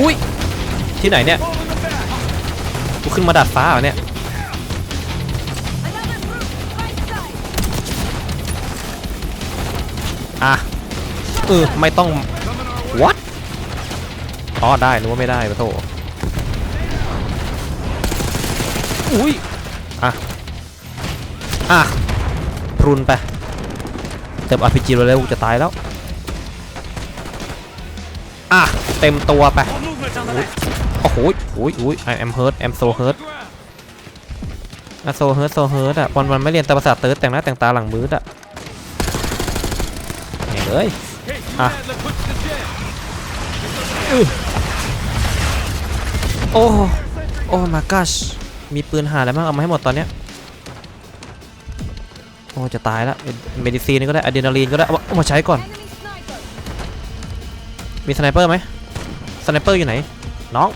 อุ้ยที่ไหนเนี่ยกูขึ้นมาดัดฟ้าเหรอเนี่ยอะเออไม่ต้อง what อ๋อได้นึกว่าไม่ได้ปะโถอุ้ยอะอะพรุนไปเติม RPG เร็วๆจะตายแล้ว อะ เต็มตัวไป โอ้โหโอ้ยโอ้ย I am hurt I'm so hurt อะ so hurt so hurt อะวันวันไม่เรียนแต่ภาษาเติร์ดแต่งหน้าแต่งตาหลังมืดอะแหม่เลย Ah. โอ้โอ้ my gosh มีปืนหาอะไรบ้างเอามาให้หมดตอนเนี้ยโอ้จะตายแล้วเมดิซีนก็ได้อะดรีนาลีนก็ได้เอามาใช้ก่อน มีสไนเปอร์ไหมสไนเปอร์อยู่ไหน น้อง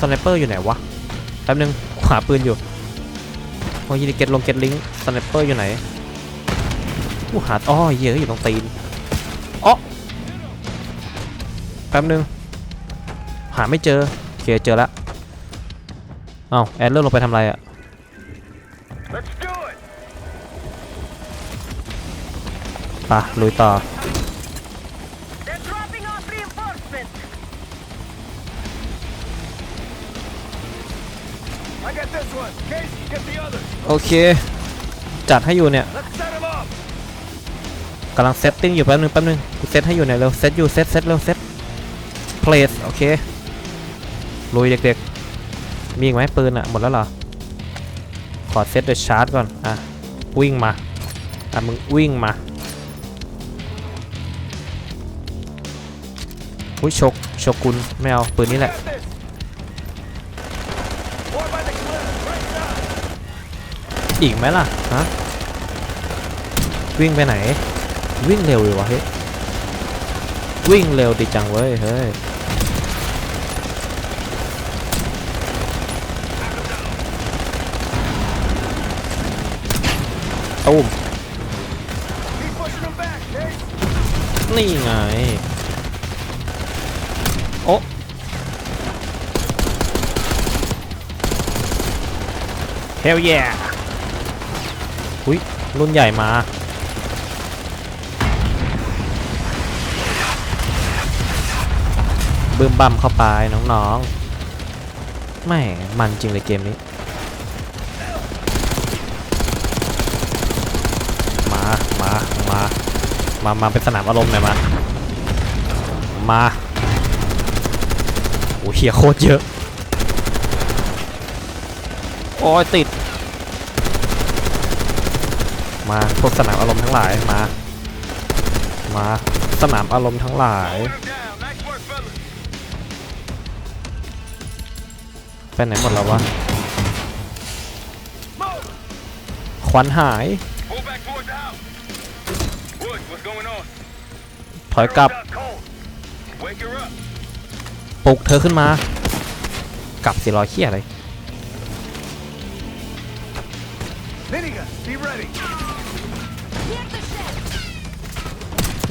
สไนเปอร์อยู่ไหนวะแป๊บนึงขวาปืนอยู่โอ้ยยิเก็ตลงเก็ตลิงสไนเปอร์อยู่ไหนอู้หาอ้อเยอะอยู่ตรงตีนอ๋อแป๊บนึงหาไม่เจอโอเคเจอแล้วเอ้าแอนเริ่มลงไปทำอะไรอะ Let's do it. ไปะลุยต่อ โอเค จัดให้อยู่เนี่ย Let's set them up. กำลังเซตติ้งอยู่แป๊บนึงแป๊บนึงกูเซตให้อยู่เนี่ยเร็วเซตอยู่เซตเซตเร็วเซตเพลสโอเคลุยเด็กๆ มีอีกไหมปืนอะหมดแล้วเหรอ ขอเซตเดอะชาร์จก่อน อะ วิ่งมา อะ มึงวิ่งมาอุ้ยชกชกกุลไม่เอา ปืนนี้แหละ อีกไหมล่ะ ฮะ วิ่งไปไหน วิ่งเร็วเลยวะเฮ้ย วิ่งเร็วดีจังเว้ย เฮ้ยตูม Keep pushing them back, Case. นี่ไง โอ้เฮล yeah อุ้ยรุ่นใหญ่มา บึ้มบัมเข้าไปน้องๆแหม่ มันจริงเลยเกมนี้ มา มา มา มา มาเป็นสนามอารมณ์หน่อยมา มาโอ้เฮียโคตรเยอะ โอ้ยติด มาพวกสนามอารมณ์ทั้งหลายมา มาสนามอารมณ์ทั้งหลายไปไหนหมดแล้ววะควันหาย ถอยกลับปลุกเธอขึ้นมา กลับสิรอยเขี้ยอะไร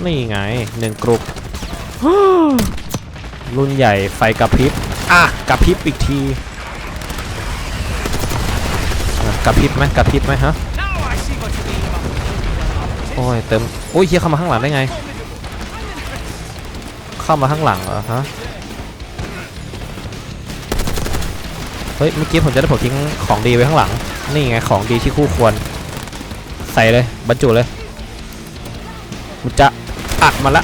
นี่ไงหนึ่งกรุ๊ปรุ่นใหญ่ไฟกระพริบ อะกระพริบอีกทีอะกระพริบไหมกระพริบไหมฮะโอ้ยเติมโอ้ยเฮียเข้ามาข้างหลังได้ไง เข้ามาข้างหลังเหรอฮะเฮ้ยเมื่อกี้ผมจะได้ผมทิ้งของดีไว้ข้างหลัง นี่ไงของดีที่คู่ควร ใส่เลยบรรจุเลยมันจะ อัดมาละ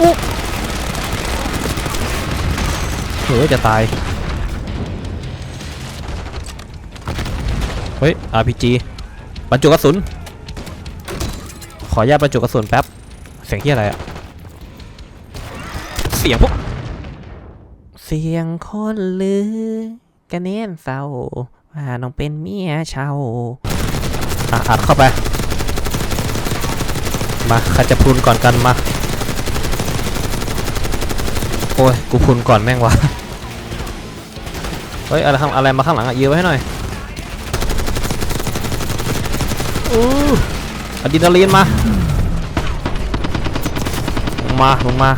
อุ๊เฮ้ยจะตาย เฮ้ย RPG บรรจุกระสุน ขออนุญาตบรรจุกระสุนแป๊บ เสียงที่อะไรอะเสียงพวก เสียงคนลือ กระเน้นเศร้าว่าน้องเป็นเมียเช่าอะอัดเข้าไป มาใครจะพรุนก่อนกันมา โอ้ย กูพรุนก่อนแม่งวะเฮ้ย อะไรข้างอะไรมาข้างหลังอะยื้อไว้ให้หน่อยอู้อะดรีนาลีนมาลงมาลงมา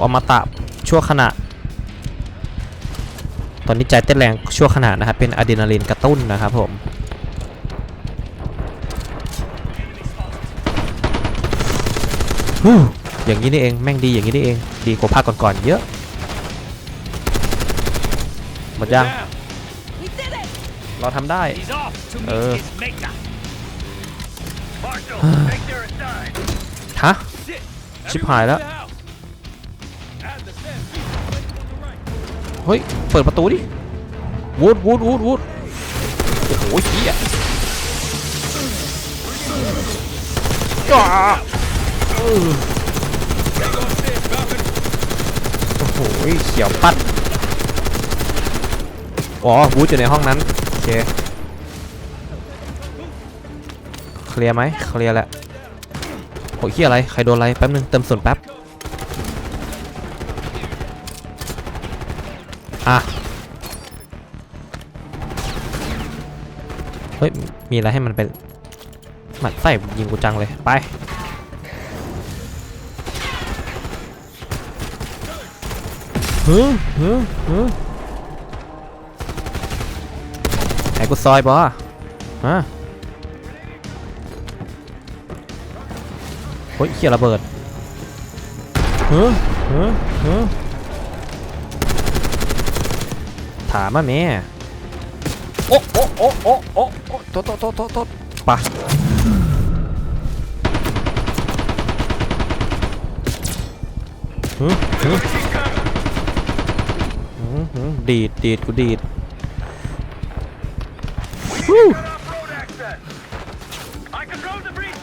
เอามาตะชั่วขณะ ตอนนี้ใจเต้นแรงชั่วขณะนะครับเป็นอะดรีนาลีนกระตุ้นนะครับผมอย่างนี้นี่เองแม่งดีอย่างนี้นี่เอง ดีกว่าภาคก่อนๆเยอะ หมดยังเราทำได้ He's off to meet Uh. his maker. Marshal, take their aside. ฮะชิบหายแล้ว เฮ้ย เปิดประตูดิ วูดวูดวูดวูดโอ้โหเฮียจ้าโอ้โหเขียวปัดอ๋อวูดอยู่ในห้องนั้น โอเค เคลียร์ไหมเคลียร์แหละโอ้ยเฮียอะไร ใครโดนอะไร แป๊บนึง เติมส่วนแป๊บ อะ เฮ้ย มีอะไรให้มันเป็นหมัดไส้ยิงกูจังเลย ไป ฮึฮึฮึไอ้กูซอยบอฮะเฮ้ยเขี้ยระเบิดฮึฮึฮึ ถามมาแม่โอ้โอ้โอ้โอ้โอ้โอ้โตะโตะโตะโตะโตะปะฮึฮึหืมหืมดีดดีดกูดีด Off-road access. I control the breach.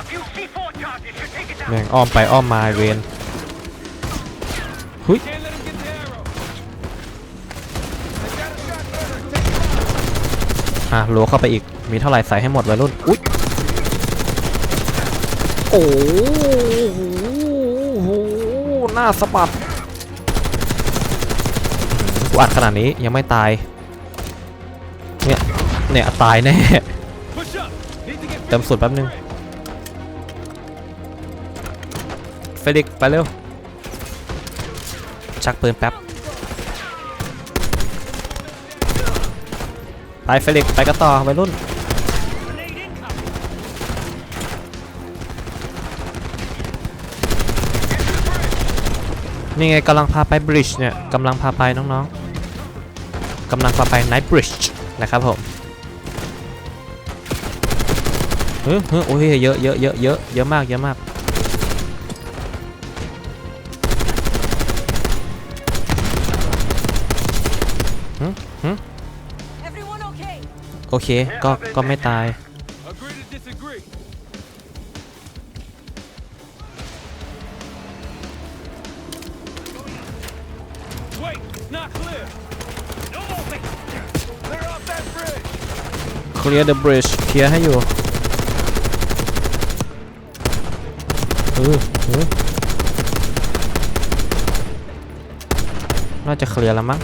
A few C4 charges should take it down. แม่งอ้อมไปอ้อมมาเวนหุย อะโลเข้าไปอีก มีเท่าไหร่ใส่ให้หมดวัยรุ่น อุ๊ย โอ้โหหน้าสะบัดกูอัดขนาดนี้ยังไม่ตาย เนี่ย เนี่ย ตายแน่ เติมสุดแป๊บนึง เฟลิกไปเร็ว ชักปืนแป๊บ ไปเฟลิกซ์ไปกันต่อวัยรุ่น นี่ไงกำลังพาไปบริดจ์เนี่ยกำลังพาไปน้องๆกำลังพาไปไนท์บริดจ์นะครับผมเฮ้ยเฮ้ยโอ้ยเยอะเยอะเยอะเยอะเยอะมากเยอะมาก โอเค ก็ ก็ไม่ตายเคลียร์เดอะบริดจ์เคลียร์ให้อยู่เออเออน่าจะเคลียร์แล้วมั้ง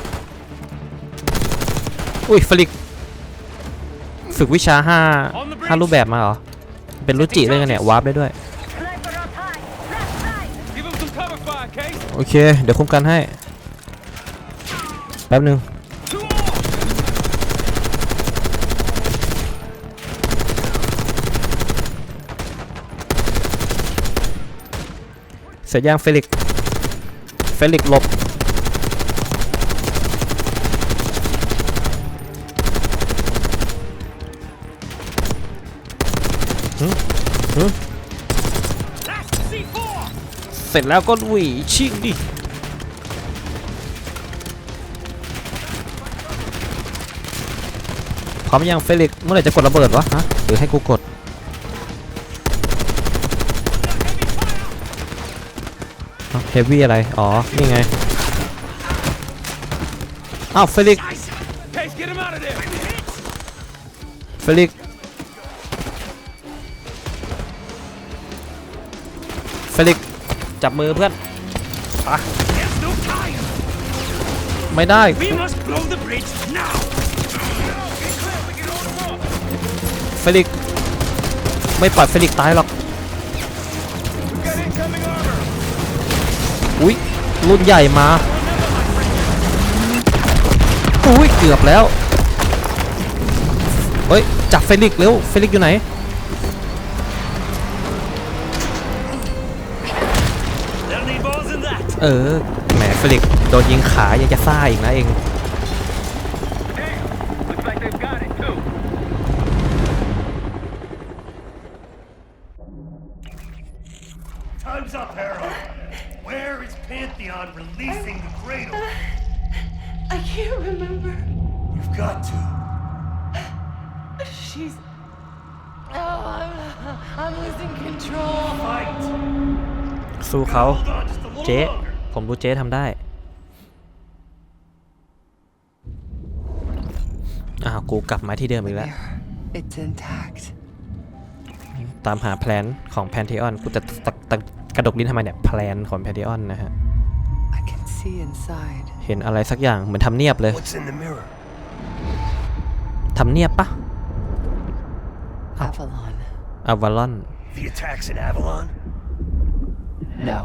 อุ้ยฟลิก ฝึกวิชาห้าห้ารูปแบบมาเหรอ เป็นรุจิด้วยกันเนี่ยวาร์ปได้ด้วย Sniper up high! Left side! Give him some cover fire, Case. โอเค เดี๋ยวคุ้มกันให้ แป๊บหนึ่ง Two more. เสร็จยังเฟลิก เฟลิกหลบ เสร็จแล้วก็หวีชิงดิพร้อมยังเฟลิกเมื่อไหร่จะกดระเบิดวะฮะหรือให้กูกดเฮฟวี่อะไร อ๋อ นี่ไง อ้าวเฟลิกเฟลิก เฟลิกซ์จับมือเพื่อน There's no time. ไม่ได้ We must blow the bridge now. เฟลิกซ์เฟไม่ปล่อยเฟลิกซ์ตายหรอก Get incoming armor! อุ้ยรุ่นใหญ่มา อุ้ยเกือบแล้ว เฮ้ย จับเฟลิกซ์เร็ว เฟลิกซ์อยู่ไหน เออ แหมเฟลิกซ์โดนยิงขายังจะซ่าอีกนะเอง Damn! Looks like they've got it too. Time's up, Harrow. Where is Pantheon releasing the cradle? I can't remember. You've got to. She's. Oh, I'm, I'm losing control. Fight. สู้เขา Hold on just a little เจ๊ longer. ผมรู้เจ๊ทำได้ อ้าว กูกลับมาที่เดิมอีกแล้ว It's intact. ตามหาแพลนของแพนเทออน กูจะตะตะกระดกลิ้นทำไมเนี่ย แพลนของแพนเทออนนะฮะ I can see inside. เห็นอะไรสักอย่างเหมือนทำเนียบเลย What's in the mirror? ทำเนียบปะ Avalon. อาวาลอน The attacks in Avalon? No.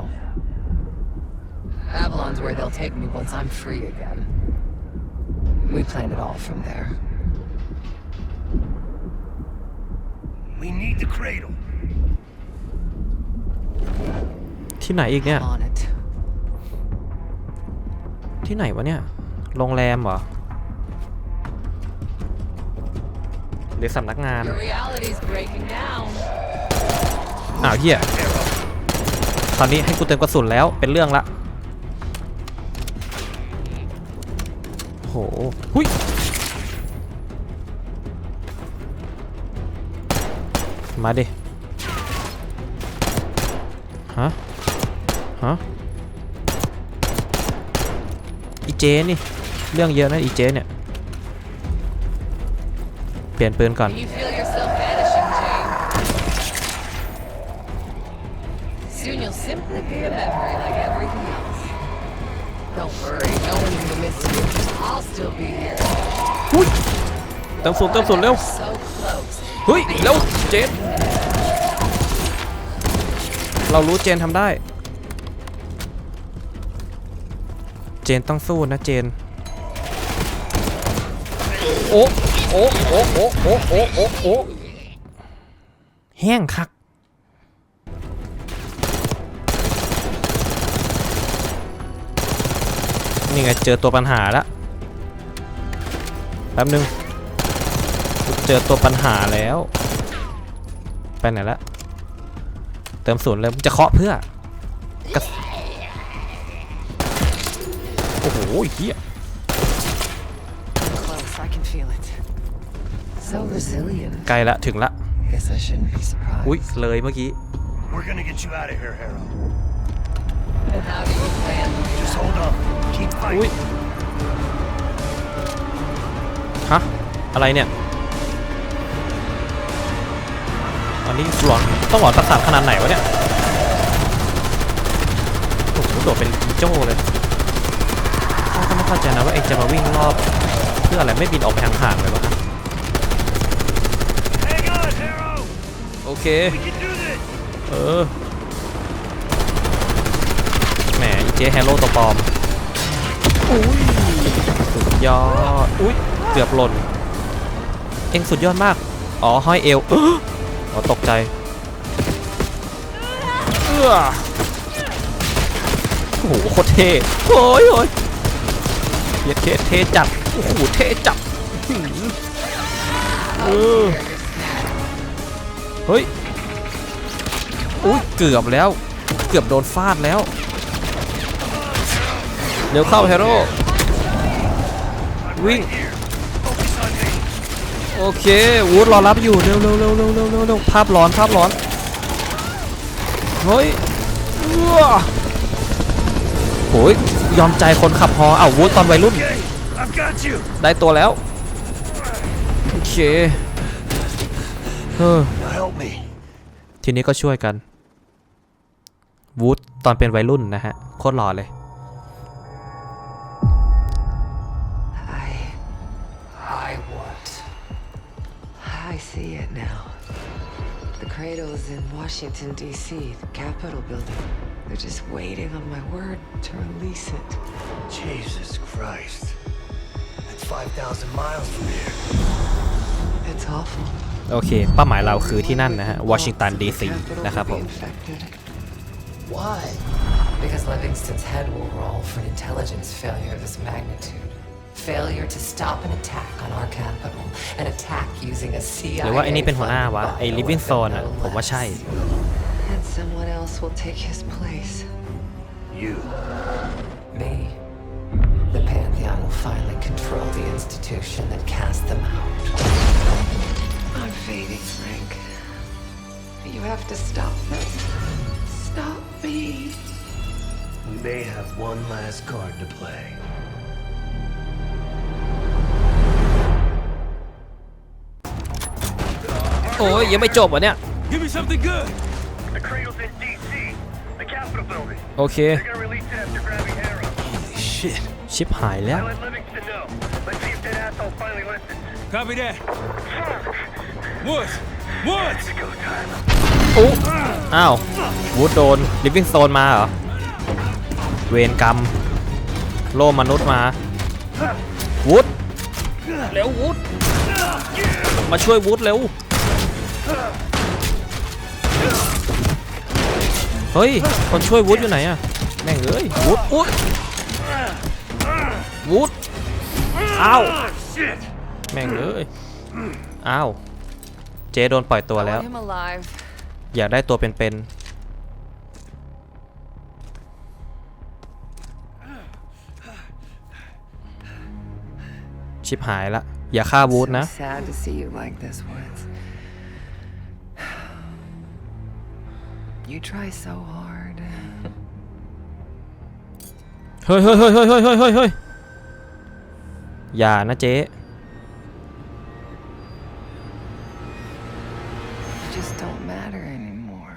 Avalon's where they'll take me once I'm free again. We planned it all from there. We need the cradle. ที่ไหนอีกเนี่ย I'm on it. ที่ไหนวะเนี่ย โรงแรมเหรอ หรือสำนักงาน Your reality's breaking down. อ้าวเฮียคราวนี้ให้กูเติมกระสุนแล้ว เป็นเรื่องละ โหหุยมาดิฮะ ฮะ อีเจนี่ เรื่องเยอะนะอีเจเนี่ย เปลี่ยนปืนก่อน You feel yourself vanishing, Jane. Soon you'll simply be a memory like everything else. หุ้ยเติมส่วนเติมส่วนเร็ว So เฮ้ยเร็วเจน เรารู้เจนทำได้ เจนต้องสู้นะเจน โอ้โอ้โอ้โอ้โอ้โอ้โอ้แห้งคัก นี่ไงเจอตัวปัญหาแล้วแป๊บนึงกูเจอตัวปัญหาแล้วไปไหนละเติมศูนย์เลยมึงจะเคาะเพื่อกระสโอ้โหเฮีย Close, I can feel it. So resilient. ใกล้ละถึงละ Guess I shouldn't be surprised. อุ้ยเลยเมื่อกี้ We're gonna get you out of here, Harrow. And how do you plan to do Just hold on. Keep อุ้ย fighting. ฮะ อะไรเนี่ยอันนี้หลอนต้องหลอนประสาทขนาดไหนวะเนี่ยโอ้โหโดดเป็นโจ้เลยข้าก็ไม่เข้าใจนะว่าเองจะมาวิ่งรอบเพื่ออะไรไม่บินออกไปห่างๆเลยวะ Hang on, Harrow. โอเค We can do this. เออ จแฮโร่ตัวปลอมอุ้ยสุดยอดอุ้ยเกือบหล่น เอ็งสุดยอดมาก อ๋อห้อยเอวเอออ๋อตกใจเออโอ้โหโคตรเท่โอ้ยโอ้ยเหี้ยเท่เท่จัดโอ้โหเท่จัดเออเฮ้ยอุ้ยเกือบแล้ว เกือบโดนฟาดแล้ว เดี๋ยวเข้าเฮโร่วิ่งโอเควูดรอรับอยู่เร็วเร็วเร็วเร็วเร็วเร็วเร็วภาพร้อนภาพร้อนเฮ้ยเอื้อโหยยอมใจคนขับฮอเอ้าวูดตอนวัยรุ่น ได้ตัวแล้ว โอเคเออทีนี้ก็ช่วยกันวูดตอนเป็นวัยรุ่นนะฮะ โคตรหล่อเลย cradle's in Washington, D.C., the Capitol building. They're just waiting on my word to release it. Jesus Christ. That's 5,000 miles from here. It's awful. โอเค เป้าหมายเราคือที่นั่นนะฮะ วอชิงตัน ดี The ซี Capitol นะครับผ will ม be infected. Why? Because Livingston's head will roll for an intelligence failure of this magnitude. Failure to stop an attack on our capital. An attack using a หรือว่า CIA ไอ้นี่เป็นหัวหน้าวะ ไอ้ living zone อ่ะ ผมว่าใช่ And someone else will take his place. You. Me. The Pantheon will finally control the institution that cast them out. I'm fading, Frank. You have to stop them. Stop me. We may have one last card to play. โอ้ยยังไม่จบวะเนี่ย Give me something good. The cradle's in D.C., the Capitol building. โอเค They're gonna release it after grabbing Hera. Shit. ชิปหายแล้ว I let Livingston know. Let's see if that asshole finally listens. Copy that. Fuck! Woods! Woods! Go time. อุ๊อ้าววูดโดนลิฟ i ิ g งโซนมาเหรอ เวรกรรม โลมนุษย์มา วูดเร็ววูดมาช่วยวูดเร็ว เฮ้ย คนช่วยวูดอยู่ไหนอะแม่งเอ้ยวูดอุ๊ยวูดอ้าวแม่งเอ้ยอ้าวเจโดนปล่อยตัวแล้ว him alive. อยากได้ตัวเป็นๆชิบหายละ อย่าฆ่าวูด So นะ you like this, Woods. You try so hard. เฮ้ยเฮ้ยเฮ้ยเฮ้ยเฮ้ยเฮ้ยเฮ้ยเฮ้ยอย่านะเจ๊ You just don't matter anymore.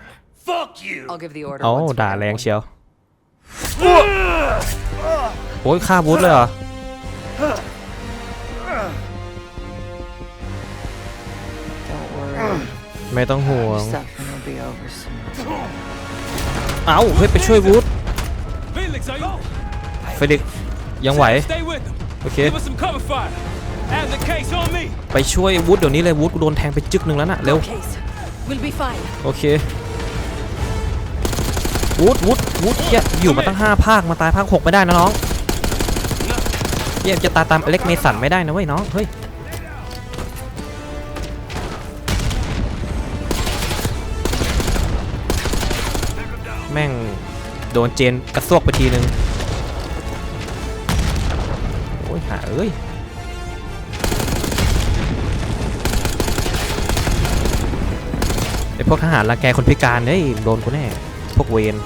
Fuck you! I'll give the order โอ้ once for ด่าแรง everyone. เชียวโอ้ยฆ่าวูดเลยเหรอ Don't worry. ไม่ต้องห่ว Your ง suffering will be over soon. เอ้าเฮ้ยไปช่วยวูดเฟลิกซ์ยังไหว โอเค ไปช่วยวูดเดี๋ยวนี้เลยวูดกูโดนแทงไปจึกหนึ่งแล้วน่ะเร็ว โอเควูดวูดวูดเหี้ยอยู่มาตั้ง 5 ภาค มาตายภาค 6 ไม่ได้นะน้องเหี้ยจะตายตามอเล็กเมสันไม่ได้นะเว้ยน้อง เฮ้ย แม่งโดนเจนกระซวกไปทีนึง โอ้ยหาเอ้ยไอพวกทหารรังแกคนพิการเฮ้ยโดนกูแน่ พวกเวน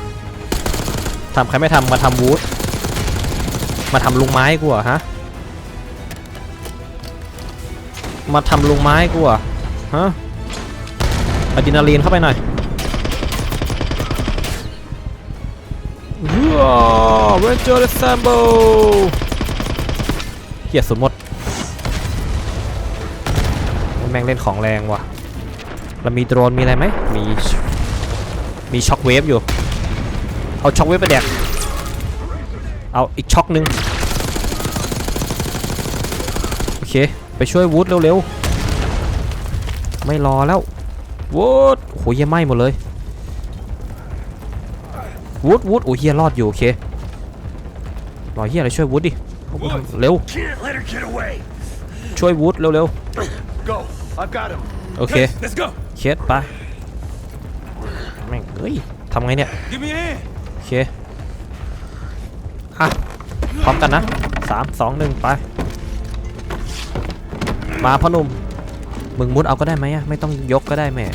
ทำใครไม่ทำมาทำวูดมาทำลุงไม้กูเหรอะฮะ มาทำลุงไม้กูเหรอะฮะอะดรีนาลีนเข้าไปหน่อย เวนเจอร์แซมโบเฮียสมมติแม่งเล่นของแรงว่ะเรามีโดรนมีอะไรไหมมีมีช็อคเวฟอยู่ เอาช็อคเวฟไปแดก เอาอีกช็อคหนึ่งโอเค ไปช่วยวูดเร็วๆ ไม่รอแล้ววูดโหยไหม้หมดเลย วูดวูดโอ้เฮียรอดอยู่โอเครอเฮียอะไรช่วยวูดดิเอากูทำเร็ว Can't let her get away! ช่วยวูดเร็ว Go! I've got him! ๆโอเค Let's, let's go. เคสไปแม่งเฮ้ยทำไงเนี่ย Give me a hand. โอเคอะพร้อมกันนะสามสองหนึ่งไป มาพ่อหนุ่มมึงมุดเอาก็ได้ไหมอะไม่ต้องยกก็ได้แม่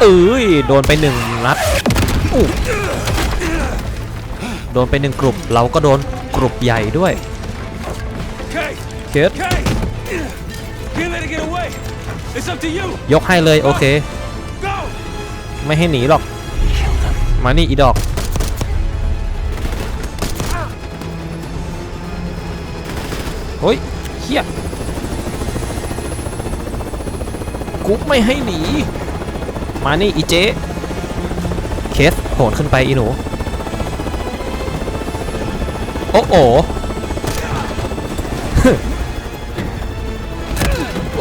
เอ้ยโดนไปหนึ่งนัดโดนไปหนึ่งกลุ่มเราก็โดนกลุ่มใหญ่ด้วยเคสยกให้เลยโอเค ไม่ให้หนีหรอก มานี่อีดอกเฮ้ยเฮียกูไม่ให้หนี มานี่อีเจ๊เคสโหนขึ้นไปอีหนู โอ้โอ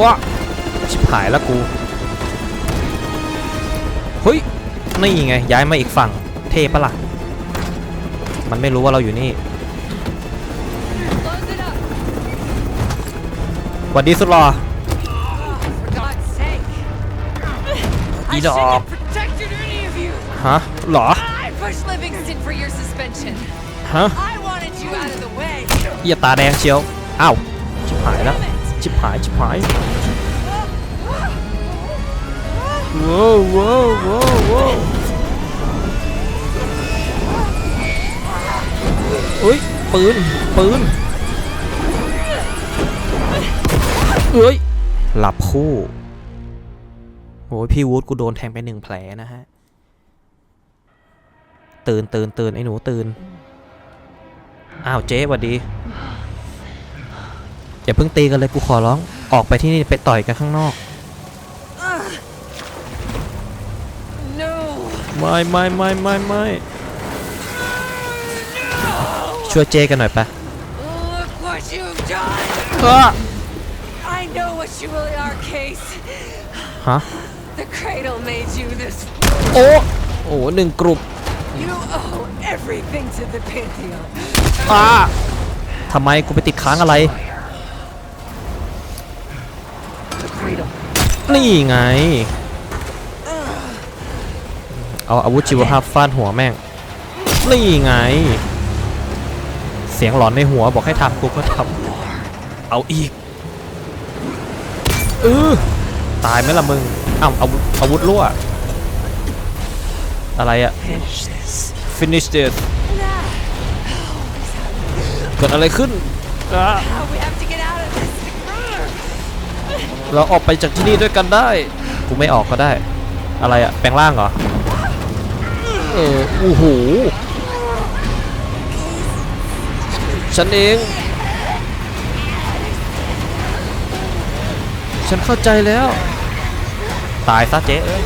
ว้าชิบหายล้วกู เฮ้ย นี่ไง ย้ายมาอีกฝั่ง เทปะล่ะ มันไม่รู้ว่าเราอยู่นี่หวัดดีสุดหรอ I Eat shouldn't up. have protected any of you. ฮะหรอ I pushed Livingston for your suspension. ฮะ I wanted you out of the way. เหี้ยตาแดงเชียวอ้าวชิบหายแล้วชิบหายชิบหายว้าวว้าวว้าวว้าวอุ้ยปืนปืนเอ้ยหลับคู่ โอ้ยพี่วูดกูโดนแทงไปหนึ่งแผลนะฮะ ตื่นตื่นตื่นไอ้หนูตื่น อ้าวเจ๊สวัสดี อย่าเพิ่งตีกันเลยกูขอร้อง ออกไปที่นี่ไปต่อยกันข้างนอก No. ไม่ไม่ไม่ไม่ไม่ช่วยเจกันหน่อยปะ Look what you've done. อะ I know what you really are, Case. ฮะ The cradle made you this. โอ้โอ้หนึ่งกลุ่ม You owe everything to the Pantheon. อ่าทำไมกูไปติดค้างอะไร นี่ไง เอาอาวุธชีวภาพฟาดหัวแม่ง นี่ไง เสียงหลอนในหัวบอกให้ทำกูก็ทำ เอาอีกเออ ตายไหมล่ะมึงอ้าวอาวุธอาวุธรั่ว อะไรอะ finish this เกิดอะไรขึ้นอะเราออกไปจากที่นี่ด้วยกันได้ กูไม่ออกก็ได้ อะไรอะแปลงร่างเหรอ เออโอ้โหฉันเอง ฉันเข้าใจแล้ว ตายซะเจ๊เอ้ย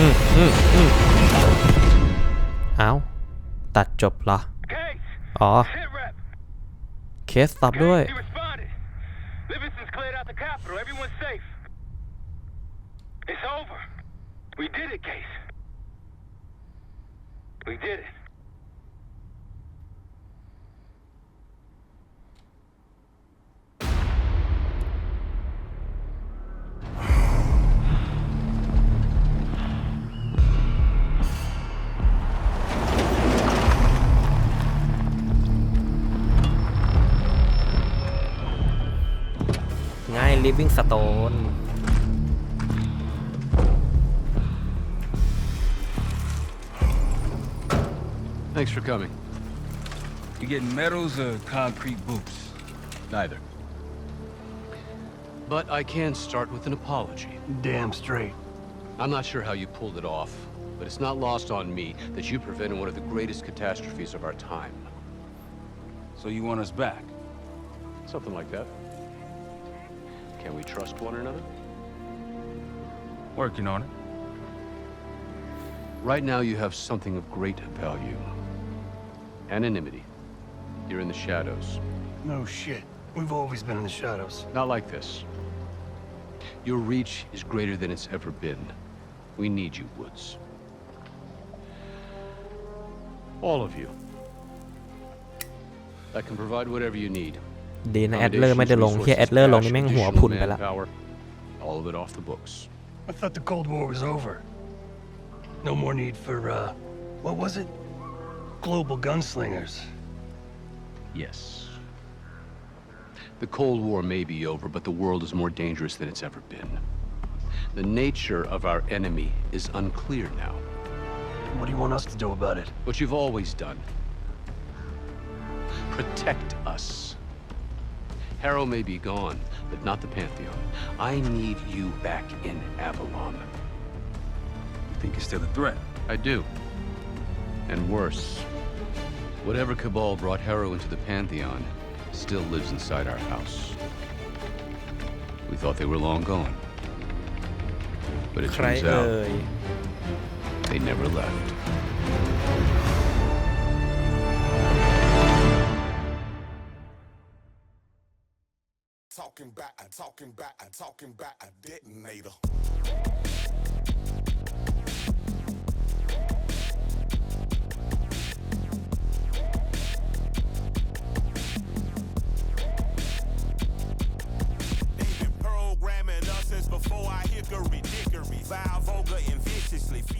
อืมอืมอืมเอาตัดจบเหรอ Case, อ๋อ hit rep. เคสตับด้วย Case, he responded. Livingston's cleared out the capital. Everyone's safe. It's over. We did it, Case. We did it. ง่าย living stone Thanks for coming. You getting medals or concrete boots? Neither. But I can start with an apology. Damn straight. I'm not sure how you pulled it off, but it's not lost on me that you prevented one of the greatest catastrophes of our time. So you want us back? Something like that. Can we trust one another? Working on it. Right now, you have something of great value. Anonymity. You're in the shadows. No shit. We've always been in the shadows. Not like this. Your reach is greater than it's ever been. We need you, Woods. All of you. I can provide whatever you need. ดีนะแอดเลอร์ไม่ได้ลงเฮียแอดเลอร์ลงนี่แม่งหัวพุนไปละ Manpower, all of it off the books. I thought the Cold War was over. No more need for, uh, what was it? Global gunslingers. Yes. The Cold War may be over, but the world is more dangerous than it's ever been. The nature of our enemy is unclear now. What do you want us to do about it? What you've always done. Protect us. Harrow may be gone, but not the Pantheon. I need you back in Avalon. You think he's still a threat? I do. And worse. Whatever cabal brought Harrow into the Pantheon still lives inside our house. We thought they were long gone. But it turns out uh, they never left. I'm talking about, I'm talking about a detonator. They've been programming us since before I hickory dickory. Vile, vulgar, and viciously.